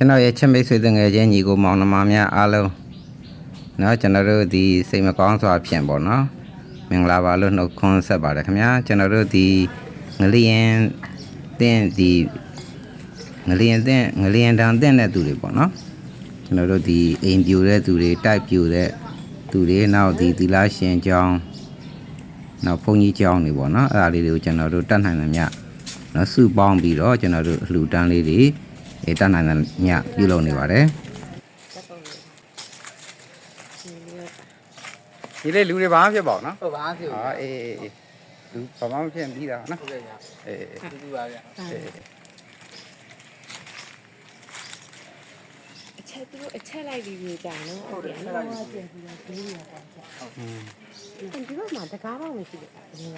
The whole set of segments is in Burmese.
ကျွန်တော်ရဲ့ချစ်မိတ်ဆွေတငယ်ချင်းညီကိုမောင်နှမများအားလုံးเนาะကျွန်တော်တို့ဒီစိတ်မကောင်းစွာဖြင့်ပေါ့နော်မင်္ဂလာပါလို့နှုတ်ခွန်းဆက်ပါတယ်ခင်ဗျာကျွန်တော်တို့ဒီငလျင်တင်းဒီငလျင်တင်းငလျင်တန်တင်းတဲ့သူတွေပေါ့နော်ကျွန်တော်တို့ဒီအိမ်ပြိုတဲ့သူတွေတိုက်ပြိုတဲ့သူတွေနောက်ဒီသီလရှင်ကျောင်းနောက်ဘုန်းကြီးကျောင်းတွေပေါ့နော်အဲ့ဒါလေးတွေကိုကျွန်တော်တို့တတ်နိုင်သမျှနော်စုပေါင်းပြီးတော့ကျွန်တော်တို့အလှူဒန်းလေးတွေ အေးတတ်နိုင်တဲ့ညပြုလုပ်နေပါတယ်တက်ပုံလေးဒီလိုဒီလေလူတွေဘာမှဖြစ်ပါဘူးနော်ဟုတ်ပါသေးဘူးဟာအေးအေးအေးလူဘာမှမဖြစ်ပြီးတာနော်ဟုတ်ကဲ့ညာအေးတူတူပါဗျာအေးအချက်သူတို့အချက်လိုက်ပြီးပြကြနော်ဟုတ်တယ်နော်ဟုတ်တယ်ဒီလိုဒီလိုပေါ့ကြာอืมဒီဘက်မှာတကားပေါက်မရှိဘူးဒီက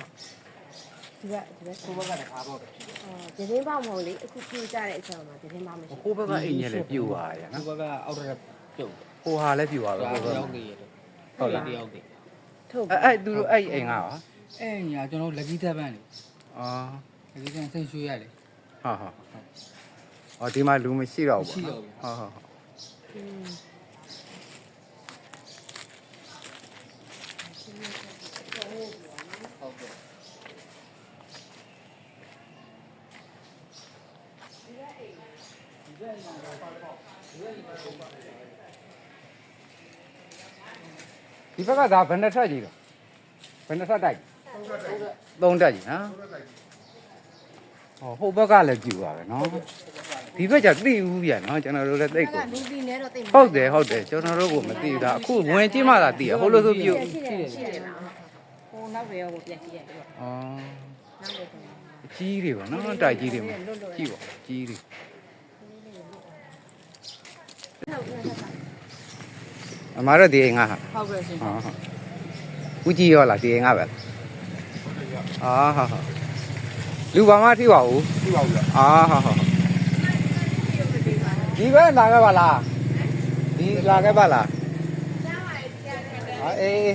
ဒီကဒီကကိုဘက်ကတခါပေါ့ပဲအော်ဒီင်းပေါက်မဟုတ်လေအခုပြကြတဲ့အချိန်မှာဒီင်းပေါက်မရှိဟိုဘက်ကအိမ်ကြီးလည်းပြိုသွားရကိုနော်ဘက်ကအောက်ထက်ပြုတ်ဟိုဟာလည်းပြိုသွားတယ်ပဲဟိုဘက်တယောက်တည်းဟုတ်လားတယောက်တည်းထုတ်အဲ့အဲ့သူတို့အဲ့အိမ်ကရောအဲ့ညာကျွန်တော်လက်ကြီးသက်ပန်းလေအော်လက်ကြီးသက်ဆိတ်ရွှေရလေဟာဟာအော်ဒီမှာလူမရှိတော့ဘူးမရှိပေါ့တော့နော်ဘူးဟုတ်ဟုတ်ဟုတ် ဒီဘက်ကဒါဘယ်နှစ်ထပ်ကြီးတော့ဘယ်နှစ်ထပ်တိုက်သုံးထပ်ကြီးနော်ဟောဟိုဘက်ကလည်းပြိုသွားပဲနော်ဒီဘက်ကျသိဘူးဗျာနော်ကျွန်တော်တို့လည်းသိကိုလူပြီးနေတော့တိတ်ဟုတ်တယ်ဟုတ်တယ်ကျွန်တော်တို့ကမသိဘူးဒါအခုဝင်ကြည့်မှသာသိရဟိုလိုဆိုပြုတ်ရှိတယ်ရှိတယ်လားဟိုနောက်တွေရောကိုပြန်ကြည့်ရတယ်ပေါ့อ๋อနောက်တွေဆိုအကြီးတွေပါနော်တိုက်ကြီးတွေမှာကြည့်ပါကြီးတွေဟုတ်ကဲ့ အမားတို့ဒီအိမ်ကဟာဟုတ်ကဲ့ရှင်ဟောဟုတ်ဦးကြီးရောလားဒီအိမ်ကပဲအာဟာဟာလူဘာမှထိပါဘူးပြပါဦးဗျာအာဟာဟာဒီဘက်လာခဲ့ပါလားဒီလာခဲ့ပါလားဟာအေး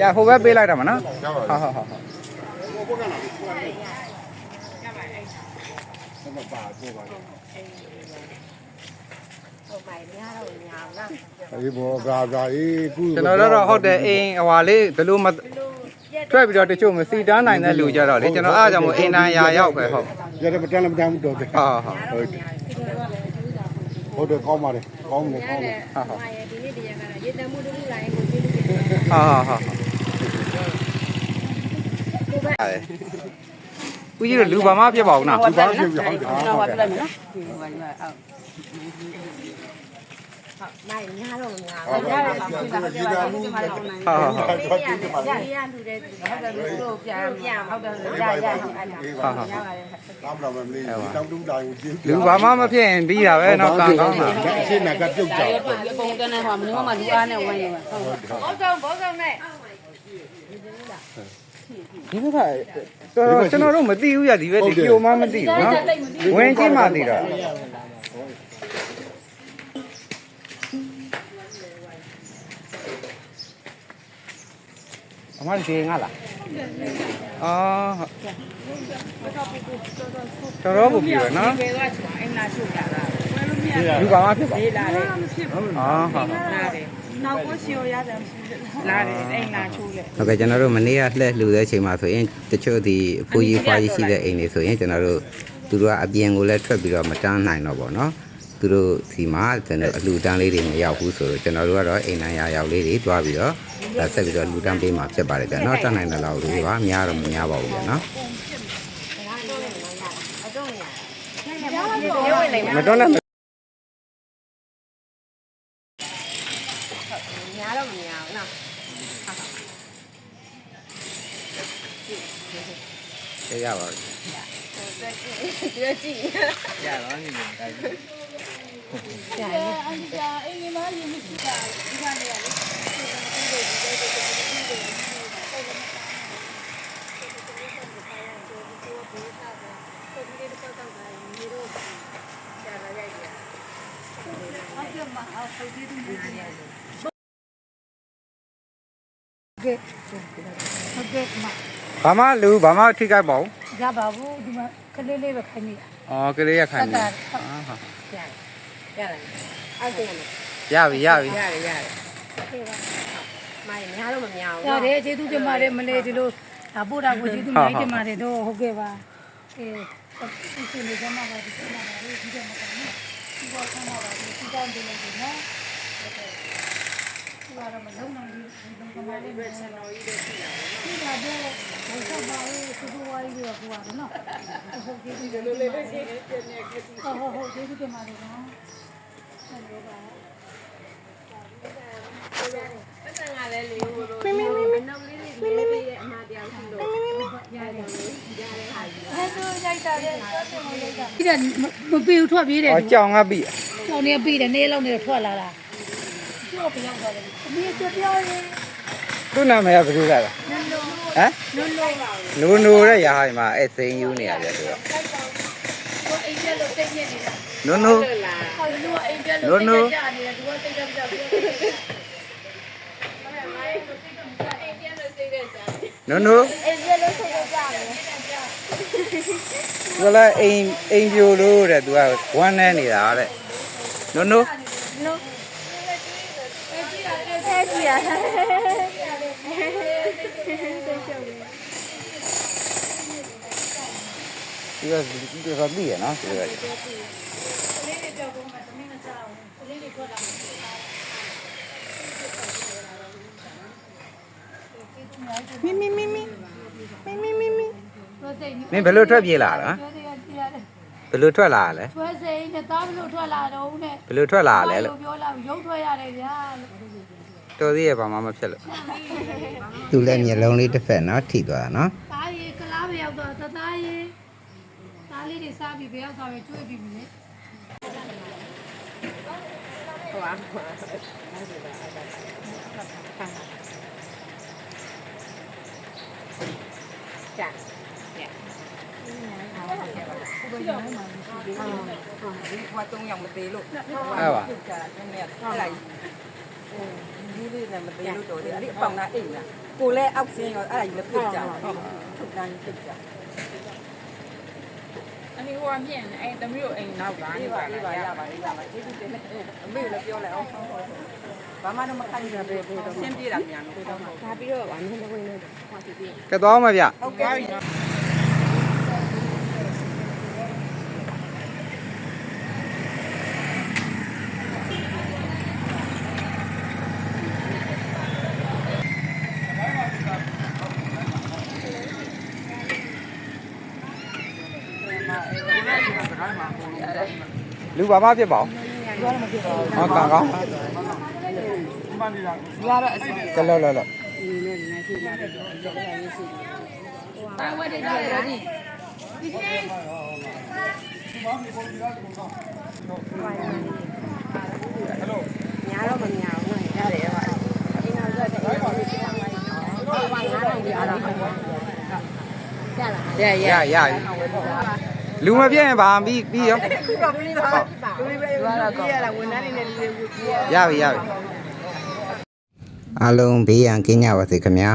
ရဟိုဘက်ပေးလိုက်တာမနော်ဟာဟာဟာဟုတ်ပါရဲ့များတော့များ အောင်နော်အေးဘောကာကာအေးကုကျွန်တော်တို့တော့ဟုတ်တယ်အိမ်ဟွာလေးဘယ်လိုမထွက်ပြီးတော့တချို့မစီတန်းနိုင်တဲ့လူကြတော့လေကျွန်တော်အားကြောင့်မို့အိမ်တိုင်းရာရောက်ပဲဟုတ်ရတယ်မတန်းလည်းမတန်းဘူးတော်တယ်ဟာဟာဟုတ်တယ်ဟုတ်တယ်ကောင်းပါလေကောင်းတယ်ကောင်းတယ်ဟာဟာဟာရဲ့ဒီနေ့တရားကတော့ရေတမှုတူလာရင်ကိုကျေးဇူးတင်တယ်ဟာဟာဟာ ဦးကြီးတို့လူဘာမှဖြစ်ပါဘူးနော်ဒီဘာဖြစ်ပြီဟုတ်တယ်ကျွန်တော်ဟောပြလိုက်မယ်နော်ဒီဟိုကဒီမှာအောက်ဟုတ်နိုင်များတော့များဟုတ်ဘူးကဲ့ရဒီတာကဒီကလူဟာဟာဟာရရလူတဲ့သူဟုတ်တယ်လို့ပြန်ပြန်ဟုတ်တယ်ရရရအဲ့ဒါဟာဟာရပါတယ်ကားမလာမလေးတောင်းတူးတိုင်းကိုကြည့်လူဘာမှမဖြစ်ရင်ပြီးတာပဲနော်ကံကောင်းတာအရှင်းကပြုတ်ကြဒါရပြန်အကုန်တန်းနေဟောမင်းမလူအားနဲ့ဝိုင်းနေမှာဟုတ်ကဲ့ဘောဆောင်ဘောဆောင်နဲ့ ဒီဘက်ကတော်ကျွန်တော်တို့မသိဘူးရဒီဘက်ဒီကြိုမှမသိဘူးနော်ဝင်ကြည့်မှသိတာအမဒီငါလားအော်တော်တော်ပူပြီပဲနော်ဘယ်ကအိမ်လာရှုပ်တာလားလူပါမဖြစ်ပါလေးလာတယ်အာဟာဟာလာတယ် နောက်ကိုရှော်ရတယ်လာတယ်အိမ်လာချိုးလေဟုတ်ကဲ့ကျွန်တော်တို့မနေ့ကလှည့်လှူတဲ့အချိန်မှာဆိုရင်တချို့ဒီအဖိုးကြီးဖွားကြီးရှိတဲ့အိမ်တွေဆိုရင်ကျွန်တော်တို့သူတို့ကအပြင်ကိုလည်းထွက်ပြီးတော့မတန်းနိုင်တော့ဘောနော်သူတို့ဒီမှာကျွန်တော်အလှူတန်းလေးတွေမရောက်ဘူးဆိုတော့ကျွန်တော်တို့ကတော့အိမ်နိုင်ရာရောက်လေးတွေတွားပြီးတော့ဒါဆက်ပြီးတော့လှူတန်းပေးမှာဖြစ်ပါတယ်ဗျာနော်တတ်နိုင်တဲ့လောက်လေးပါများတော့မများပါဘူးဗျာနော်အတော့နေ ရရေဝင်နေမတော်နဲ့များတော့များအောင်နော်ရရပါဘူးဒီလိုကြည့်ရတော့နေတယ်ဒါရတ ဟုတ်ကဲ့မဘာမှလူဘာမှထိခိုက်ပါဘူးရပါဘူးဒီမှာကလေးလေးပဲခိုင်းနေတာ။အော်ကလေးရခိုင်နေဟုတ်ကဲ့ အာဟာရတယ်ရတယ်အဲ့ဒါရတယ်ရပြီရပြီရတယ်ရတယ်မိုင်းများတော့မများဘူးရတယ်ကျေးဇူးတင်ပါတယ်မလေးဒီလိုဒါပို့တာကိုကျေးဇူးများတင်ပါတယ်တော့ဟုတ်ကဲ့ပါအေးဒီစနေကမှာပါဒီစနေကမှာဒီကမှာပါဒီကမှာပါဒီကမှာပါဒီကမှာပါ နော်ဟုတ်ကဲ့ဒီကတော့မလုံးနိုင်ဘူးဒီကမှလေးပဲဆက်တော်ကြီးတွေရှိတာဒီကတော့ဘယ်ဆက်ပါလဲသူတို့ဝိုင်းပြီးတော့ဟိုပါနော်ဟုတ်ကဲ့ဒီလိုလေးလေးချင်းဟုတ်ဟုတ်ဟုတ်ကျေးဇူးတင်ပါတယ်နော်ဆက်လို့ပါပတ်စံကလည်းလေးမင်းမင်းမင်းနောက်လေးလေးလေးလေးရဲ့အမှားတရားရှိလို့ရတယ်ရတယ်ဟာကြီးအဲသူရိုက်တာလေတော်တယ်မရိုက်တာဒီကမပြေဘူးထွက်ပြေးတယ်အော်ကြောင်ကပြီကျောင်းနေပြေးတယ်နေလောက်နေတော့ထွက်လာတာ ကျော်ပြောင်းသွားတယ်အမေကျော်ပြောင်းရင်သူ့နာမည်ကဘယ်လိုလဲဟမ်နူနူတဲ့ရာဟိုင်မှာအဲ့စိန်ယူနေရတယ်ဆိုတော့ကိုအိမ်ပြက်လို့တိတ်ညက်နေတာနူနူဟောလူကအိမ်ပြက်လို့တိတ်ညက်ကြနေတယ်သူကတိတ်ကြပြောပြောနူနူအိမ်ပြလို့ဆိုကြတယ်သူလည်းအိမ်အိမ်ပြိုလို့တဲ့သူကဝမ်းနေနေတာတဲ့နူနူအဲ့ ကြီးရဒီကဒီကသိရနော်ဒီကလေးတွေပြောကုန်မှာသမီးမစားဘူးလေးတွေထွက်လာမီမီမီမီမီမီမီမီတော့တိတ်မင်းဘယ်လိုထွက်ပြေးလာလဲပြောတယ်ရတယ်ဘယ်လိုထွက်လာလဲထွက်စိန်နဲ့သားဘလို့ထွက်လာတော့နဲ့ဘယ်လိုထွက်လာလဲလို့ပြောလာရုပ်ထွက်ရတယ်ဗျာ တော်သေးရဲ့ဘာမှမဖြစ်လို့သူလည်းမျက်လုံးလေးတစ်ဖက်နော်ထိသွားတာနော်သားရေကလားပဲရောက်တော့သသားရေသားလေးတွေစားပြီးပဲရောက်သွားပဲကျွေးပြီးပြီလေဟုတ်ပါဘူးจ้ะเนี่ยဟုတ်ပါဘူးဟုတ်ပါဘူးဘာတော့ยังမသေးလို့အဲ့ပါအဲ့လိုက်ဟို này mình dạ. đi tuổi thì đi phòng này ỉnh à? Cô lẽ ốc xin rồi ai được tiền trả chụp này tiền trả anh đi qua miền anh tấm rượu anh nào bán đi vào đi vào nhà vào đi vào đi đi đến bây giờ là kêu lại ông. Ờ, Cái đó mà vậy လူဘာမှဖြစ်ပါအောင်ဟောကောင်ကောင်ကလောလောလောဘာဝတ်တယ်ကြည့်ရည်ဒီကိစ္စဘာမှမပေါ်ဘူးလားဒီကောင်ဟယ်လိုညာတော့မညာဘူးရတယ်ဟောအင်းတော့ဆိုတော့ဒီကောင်ကဘာမှမညာဘူးအားတော့ရရရရ လူမပြည့်ရင်ဗာပြီးပြီးရောပြီးတော့ပြီးတော့လူတွေပဲရွာတော့ပြေးရတာဝန်ထမ်းတွေနဲ့လူတွေပြေးရရပြီရပြီအားလုံးဘေးရန်ကင်းကြပါစေခင်ဗျာ